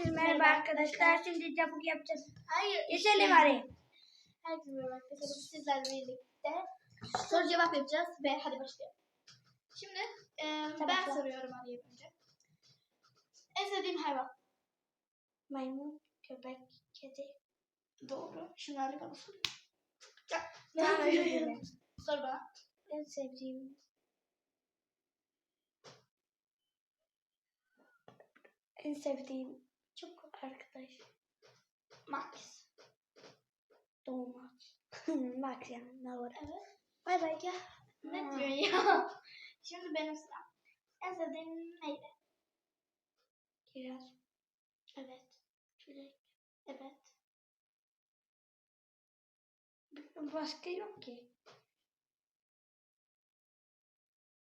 Herkese merhaba arkadaşlar. Şimdi çabuk yapacağız. Hayır. Geçelim hadi. Herkese merhaba arkadaşlar. Sizlerle birlikte soru cevap yapacağız ve hadi başlayalım. Şimdi e, ben başla. soruyorum Ali'ye önce. En sevdiğim hayvan. Maymun, köpek, kedi. Doğru. Şimdi Ali bana soruyor. Ne yapıyorsun? Sor bana. En sevdiğim en sevdiğim arkadaş. Max. Doğmaz. Max yani. Ne var? Evet. Bay bay. Ya. Ne diyorsun ya? Şimdi benim sıram. En sevdiğim neydi? Kiraz. Evet. Çilek. Evet. Başka yok ki.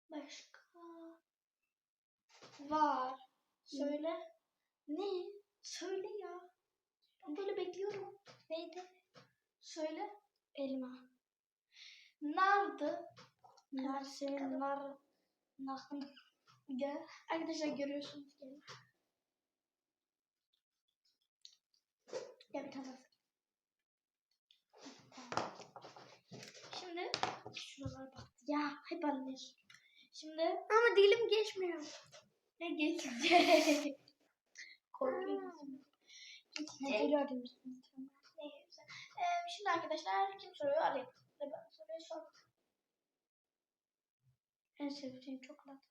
Başka var. Söyle. Ne? Söyle ya. Ben böyle bekliyorum. Neydi? Söyle. Elma. Nardı. Nar senin nar. Nar. Gel. Arkadaşlar görüyorsunuz. Gelin. Gel bir tane. Şimdi şuralara bak. Ya hep anlıyorsun. Şimdi Ama dilim geçmiyor. ne geçecek? Korkuyorum. Ne Geçecek. gördüm. Neyse. Ee, şimdi arkadaşlar kim soruyor? Ali. Ali bana soruyor. Sor. En sevdiğim çikolata.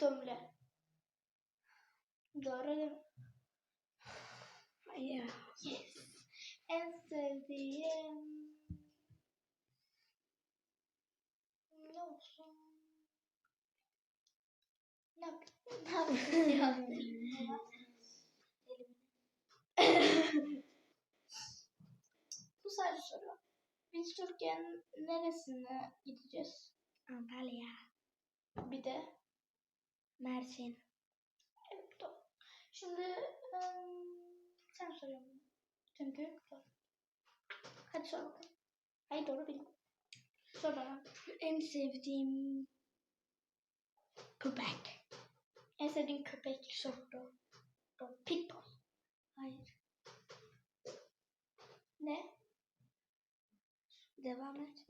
Dömle. Doğru değil mi? Hayır. Yes. En sevdiğim ne olsun? Ne yapayım? Ne yapayım? Bu sadece soru. Biz Türkiye'nin neresine gideceğiz? Antalya. Bir de Mersin. evet doğru. Şimdi ım, sen soruyorsun. Çünkü zor. Hadi sor bakalım. Hayır doğru bildim. Sor bana. En sevdiğim köpek. En sevdiğin köpek. Sokro. Pitbull. Hayır. Ne? Devam et.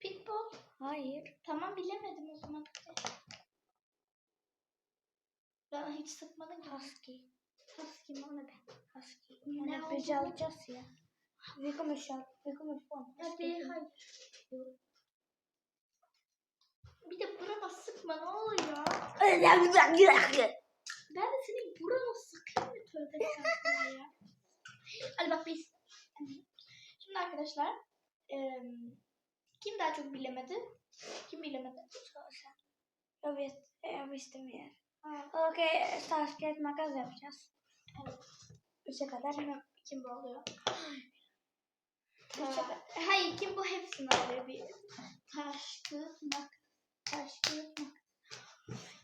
Pitbull. Hayır. Tamam bilemedim o zaman. Bana hiç sıkmadın ki. Husky. Husky mi o ne be? Husky. Ne oldu? alacağız ya. Wir kommen schon. Wir kommen von. Hadi hayır. Bir de burama sıkma ne oluyor? Ben de senin burama sıkayım mı tövbe ya. Hadi bak biz. Şimdi arkadaşlar. kim daha çok bilemedi? Kim bilemedi? Jag vet, jag visste mer. Ha, Okej, taş makas yapacağız. evet. Üçe kadar. Kim, kim bu oluyor? Ha, hayır kim bu hepsini alıyor bir. Taş, kağıt, mak. Taş, kağıt, mak.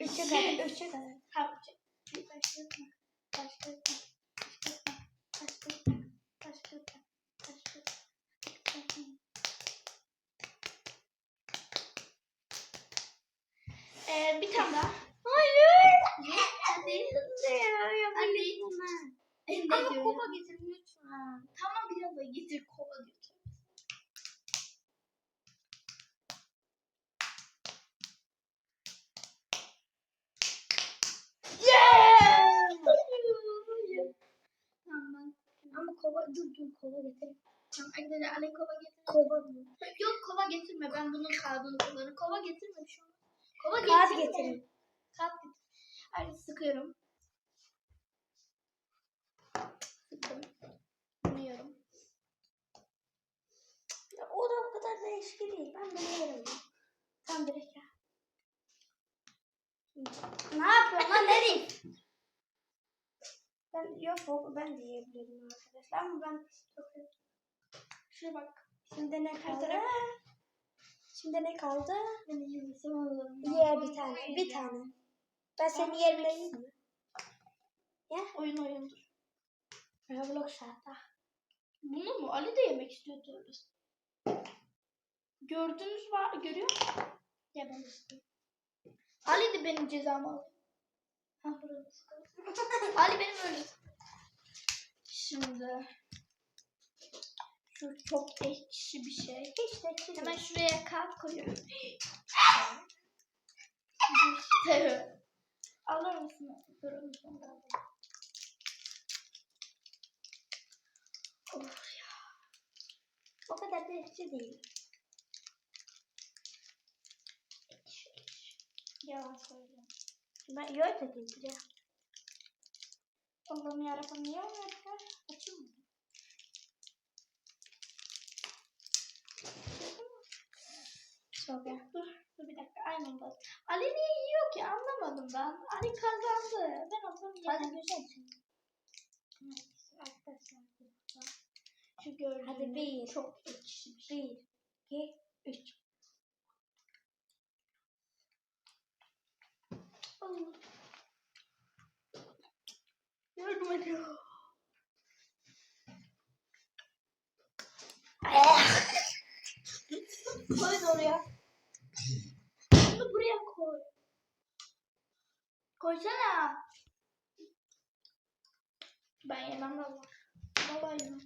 Üçe kadar. Üçe kadar. Ha, bir kağıt, mak. Taş, kağıt, mak. Taş, kağıt, mak. Taş, kağıt, mak. Taş, kağıt, mak. Ee, bir tane daha. Hayır. Hadi. Hadi. Ne Ama diyor kupa ya? getir lütfen. Tamam biraz da getir kova götür. Tamam. Ama dur kova getir. Tamam arkadaşlar Ali kova getir. Kova mı? Yok kova getirme ben bunun kağıdını kullanırım. Kova getirme şu an. Kova Kağıt getirme. getirin. Kağıt getir. Hadi sıkıyorum. Sıktım. Bilmiyorum. Ya, o da o kadar da eski değil. Ben biliyorum. Tam direkt ya. Ne yapıyorsun lan nereye? Ben yok ben diyebilirim arkadaşlar ama ben çok Şuraya bak. Şimdi ne kaldı? Şimdi ne kaldı? Alalım. Ye bir tane. Bir tane. Ben seni yerine mi? Oyun oyundur. Roblox hatta. Bunu mu? Ali de yemek istiyor doğrusu. Gördünüz var, görüyor musun? Ya ben istiyorum. Ali de benim cezamı alıyor. Burada. Ali benim öyle. Şimdi şu çok ekşi bir şey. Hiç de ekşi Hemen şuraya kağıt koyuyorum. Alır mısın? Of O kadar da ekşi değil. Yalan söylüyorum. Ben yoğurt da değil ya. Allah'ım yarabbim niye öyle Açayım mı? Sonra. Dur, dur bir dakika aynen bak. Ali niye yiyor ki anlamadım ben. Ali kazandı. Ben olsam Hadi güzel. Evet, arkadaşlar. Şu gördüğünüz Hadi bir. çok ekşi bir şey. Bir, iki, üç. Allah. Yardım ediyor. Koy oraya. Bunu buraya koy. Koysana. Ben yemem valla. Valla yemem.